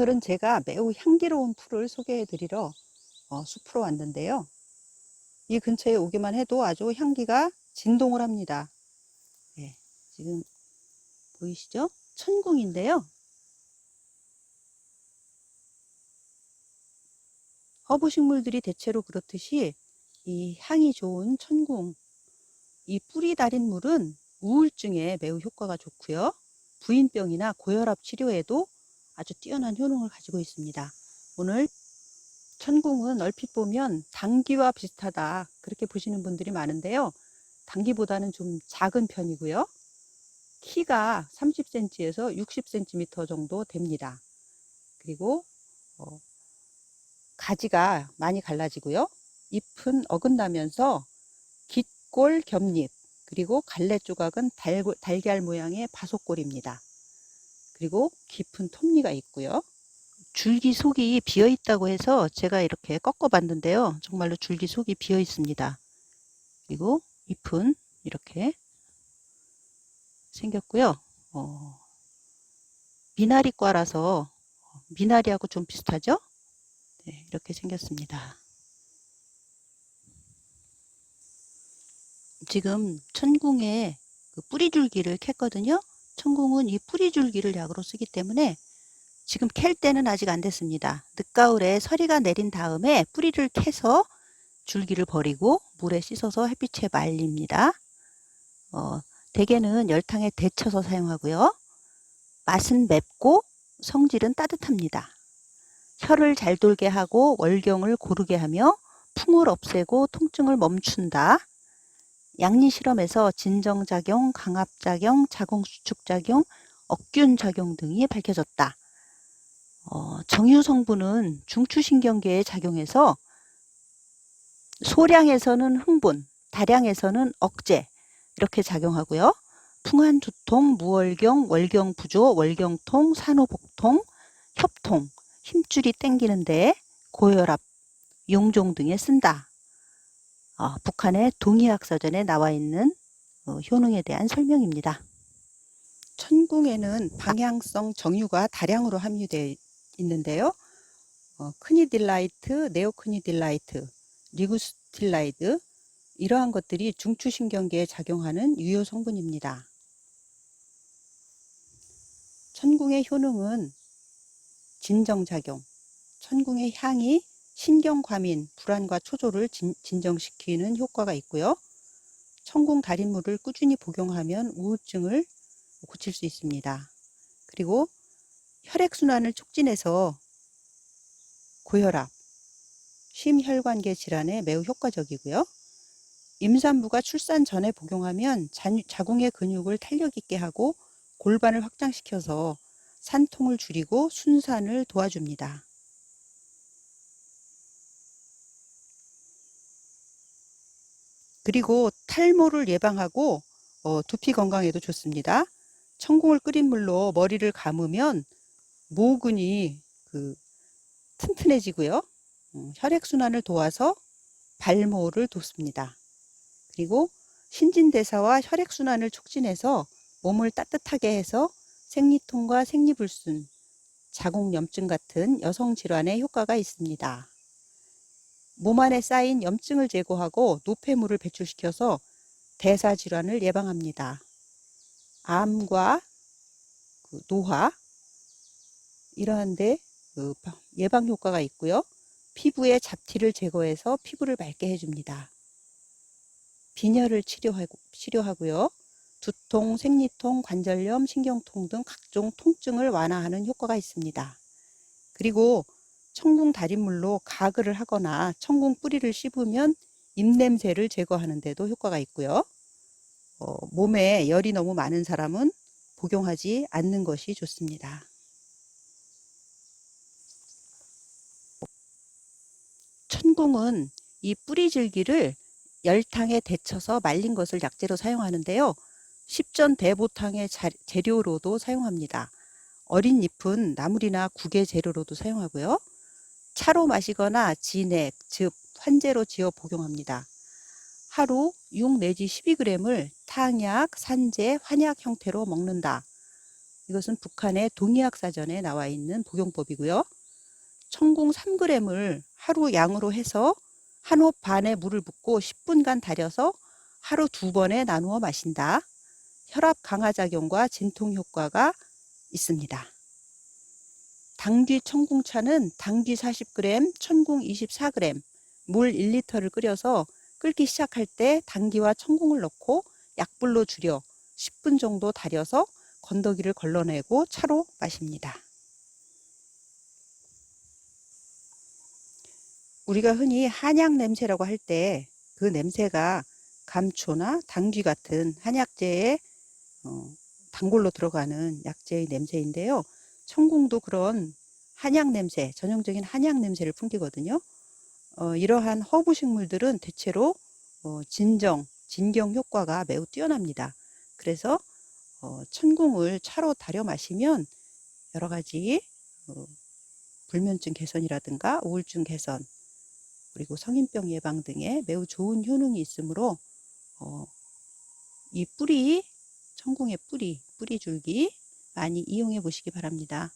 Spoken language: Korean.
오늘은 제가 매우 향기로운 풀을 소개해 드리러 어, 숲으로 왔는데요. 이 근처에 오기만 해도 아주 향기가 진동을 합니다. 네, 지금 보이시죠? 천궁인데요. 허브 식물들이 대체로 그렇듯이 이 향이 좋은 천궁, 이 뿌리 달인 물은 우울증에 매우 효과가 좋고요. 부인병이나 고혈압 치료에도 아주 뛰어난 효능을 가지고 있습니다. 오늘 천궁은 얼핏 보면 당귀와 비슷하다 그렇게 보시는 분들이 많은데요. 당귀보다는 좀 작은 편이고요. 키가 30cm에서 60cm 정도 됩니다. 그리고 어, 가지가 많이 갈라지고요. 잎은 어긋나면서 깃골 겹잎 그리고 갈래 조각은 달, 달걀 모양의 바속골입니다. 그리고 깊은 톱니가 있고요. 줄기 속이 비어 있다고 해서 제가 이렇게 꺾어 봤는데요. 정말로 줄기 속이 비어 있습니다. 그리고 잎은 이렇게 생겼고요. 어, 미나리과라서 미나리하고 좀 비슷하죠? 네, 이렇게 생겼습니다. 지금 천궁에 그 뿌리줄기를 캤거든요. 천궁은 이 뿌리줄기를 약으로 쓰기 때문에 지금 캘 때는 아직 안 됐습니다. 늦가을에 서리가 내린 다음에 뿌리를 캐서 줄기를 버리고 물에 씻어서 햇빛에 말립니다. 어, 대개는 열탕에 데쳐서 사용하고요. 맛은 맵고 성질은 따뜻합니다. 혀를 잘 돌게 하고 월경을 고르게 하며 풍을 없애고 통증을 멈춘다. 양리 실험에서 진정작용, 강압작용, 자궁수축작용, 억균작용 등이 밝혀졌다. 어, 정유 성분은 중추신경계에 작용해서 소량에서는 흥분, 다량에서는 억제 이렇게 작용하고요. 풍한 두통, 무월경, 월경 부조, 월경통, 산후복통, 협통, 힘줄이 땡기는데 고혈압, 용종 등에 쓴다. 어, 북한의 동의학서전에 나와 있는 어, 효능에 대한 설명입니다. 천궁에는 방향성 정유가 다량으로 함유되어 있는데요. 어, 크니딜라이트, 네오크니딜라이트, 리구스틸라이드 이러한 것들이 중추신경계에 작용하는 유효 성분입니다. 천궁의 효능은 진정작용, 천궁의 향이 신경과민, 불안과 초조를 진, 진정시키는 효과가 있고요. 천궁 달인물을 꾸준히 복용하면 우울증을 고칠 수 있습니다. 그리고 혈액순환을 촉진해서 고혈압, 심혈관계 질환에 매우 효과적이고요. 임산부가 출산 전에 복용하면 자궁의 근육을 탄력 있게 하고 골반을 확장시켜서 산통을 줄이고 순산을 도와줍니다. 그리고 탈모를 예방하고 어, 두피 건강에도 좋습니다. 천궁을 끓인 물로 머리를 감으면 모근이 그 튼튼해지고요. 음, 혈액순환을 도와서 발모를 돕습니다. 그리고 신진대사와 혈액순환을 촉진해서 몸을 따뜻하게 해서 생리통과 생리불순, 자궁염증 같은 여성 질환에 효과가 있습니다. 몸 안에 쌓인 염증을 제거하고 노폐물을 배출시켜서 대사 질환을 예방합니다. 암과 그 노화 이러한데 그 예방 효과가 있고요. 피부의 잡티를 제거해서 피부를 맑게 해줍니다. 빈혈을 치료하고, 치료하고요. 두통, 생리통, 관절염, 신경통 등 각종 통증을 완화하는 효과가 있습니다. 그리고 청궁 달인물로 가글을 하거나 청궁 뿌리를 씹으면 입냄새를 제거하는 데도 효과가 있고요. 어, 몸에 열이 너무 많은 사람은 복용하지 않는 것이 좋습니다. 천궁은 이 뿌리질기를 열탕에 데쳐서 말린 것을 약재로 사용하는데요. 십전 대보탕의 재료로도 사용합니다. 어린 잎은 나물이나 국의 재료로도 사용하고요. 차로 마시거나 진액, 즙, 환제로 지어 복용합니다. 하루 6 내지 12g을 탕약, 산제, 환약 형태로 먹는다. 이것은 북한의 동의학 사전에 나와 있는 복용법이고요. 천궁 3g을 하루 양으로 해서 한 홉 반에 물을 붓고 10분간 달여서 하루 두 번에 나누어 마신다. 혈압 강화 작용과 진통 효과가 있습니다. 당귀 천궁차는 당귀 40g, 천궁 24g, 물 1리터를 끓여서 끓기 시작할 때 당귀와 천궁을 넣고 약불로 줄여 10분 정도 달여서 건더기를 걸러내고 차로 마십니다. 우리가 흔히 한약 냄새라고 할 때 그 냄새가 감초나 당귀 같은 한약재의 어, 단골로 들어가는 약재의 냄새인데요. 천궁도 그런 한약 냄새, 전형적인 한약 냄새를 풍기거든요. 어, 이러한 허브 식물들은 대체로 어, 진정, 진경 효과가 매우 뛰어납니다. 그래서 어, 천궁을 차로 달여 마시면 여러 가지 어, 불면증 개선이라든가 우울증 개선 그리고 성인병 예방 등에 매우 좋은 효능이 있으므로 어, 이 뿌리 천궁의 뿌리 뿌리 줄기 많이 이용해 보시기 바랍니다.